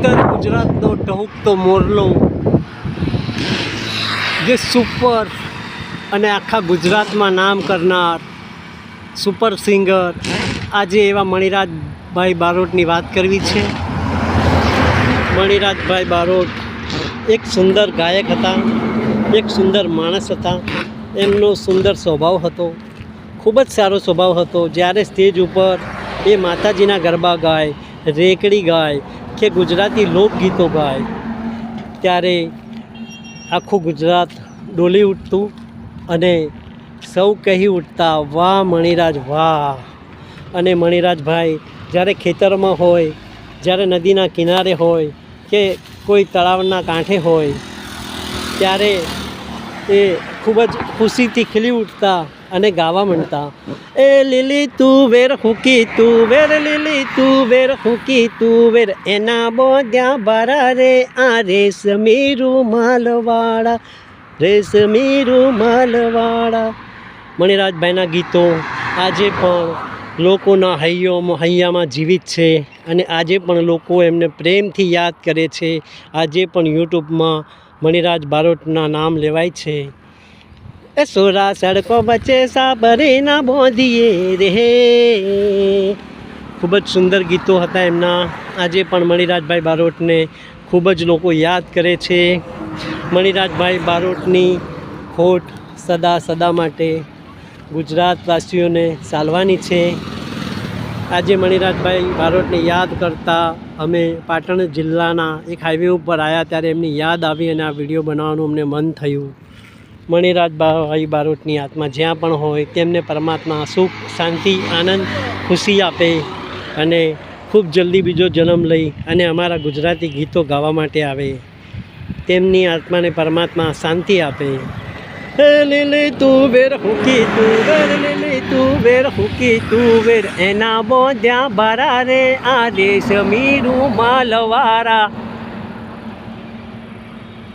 ઉત્તર ગુજરાતનો ટહુકતો મોરલો. જે સુપર અને આખા ગુજરાતમાં નામ કરનાર સુપર સિંગર આજે એવા મણિરાજભાઈ બારોટની વાત કરવી છે. મણિરાજભાઈ બારોટ એક સુંદર ગાયક હતા, એક સુંદર માણસ હતા. એમનો સુંદર સ્વભાવ હતો, ખૂબ જ સારો સ્વભાવ હતો. જ્યારે સ્ટેજ ઉપર એ માતાજીના ગરબા ગાય, રેકડી ગાય કે ગુજરાતી લોકગીતો ગાય. ત્યારે આખું ગુજરાત ડોલી ઉઠતું અને સૌ કહી ઉઠતા, વાહ મણિરાજ, વાહ. અને મણિરાજભાઈ જ્યારે ખેતરમાં હોય, જ્યારે નદીના કિનારે હોય કે કોઈ તળાવના કાંઠે હોય, ત્યારે એ ખૂબ જ ખુશીથી ખીલી ઉઠતા અને ગાવા માંડતા. એ લીલી તું વેર હુકી તું વેર, લીલી તું વેર હુકી તું વેર. એના બોધ્યા બારા રે, આ રેશમી રૂમાલવાળા રેશમી રૂમાલવાળા મણિરાજભાઈના ગીતો આજે પણ લોકોના હૈયોમાં, હૈયામાં જીવિત છે અને આજે પણ લોકો એમને પ્રેમથી યાદ કરે છે. આજે પણ યુટ્યુબમાં મણિરાજ બારોટના નામ લેવાય છે. એ સોરા સડકો બચે સાબરે ના બોંધીએ રે. ખૂબ જ સુંદર ગીતો હતા એમના. આજે પણ મણિરાજભાઈ બારોટને ખૂબ જ લોકો યાદ કરે છે. મણિરાજભાઈ બારોટની ખોટ સદા સદા માટે ગુજરાતવાસીઓને ચાલવાની છે. આજે મણિરાજભાઈ બારોટને યાદ કરતા અમે પાટણ જિલ્લાના એક હાઈવે ઉપર આવ્યા ત્યારે એમની યાદ આવી અને આ વીડિયો બનાવવાનું અમને મન થયું. મણિરાજભાઈ બારોટની આત્મા જ્યાં પણ હોય તેમને પરમાત્મા સુખ, શાંતિ, આનંદ, ખુશી આપે અને ખૂબ જલ્દી બીજો જન્મ લઈ અને અમારા ગુજરાતી ગીતો ગાવા માટે આવે. તેમની આત્માને પરમાત્મા શાંતિ આપે. લીલી તું વેર, હુકી તું વેર, લીલી તું વેર, હુકી તું એના બોધ્યા બારા રે, આ દેશ મીરું માલવારા.